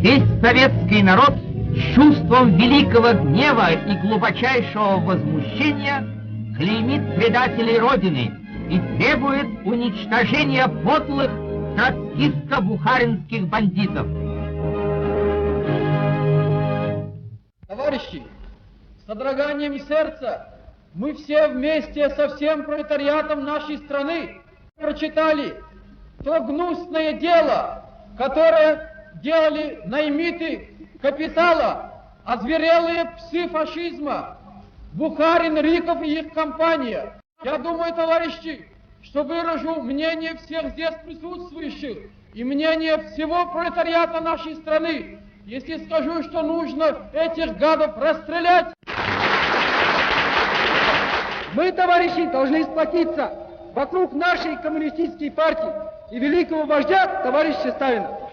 Весь советский народ с чувством великого гнева и глубочайшего возмущения клеймит предателей Родины и требует уничтожения подлых троцкистско-бухаринских бандитов. Товарищи, с содроганием сердца мы все вместе со всем пролетариатом нашей страны прочитали то гнусное дело, которое делали наймиты капитала, озверелые псы фашизма, Бухарин, Риков и их компания. Я думаю, товарищи, что выражу мнение всех здесь присутствующих и мнение всего пролетариата нашей страны, если скажу, что нужно этих гадов расстрелять. Мы, товарищи, должны сплотиться вокруг нашей коммунистической партии и великого вождя товарища Сталина.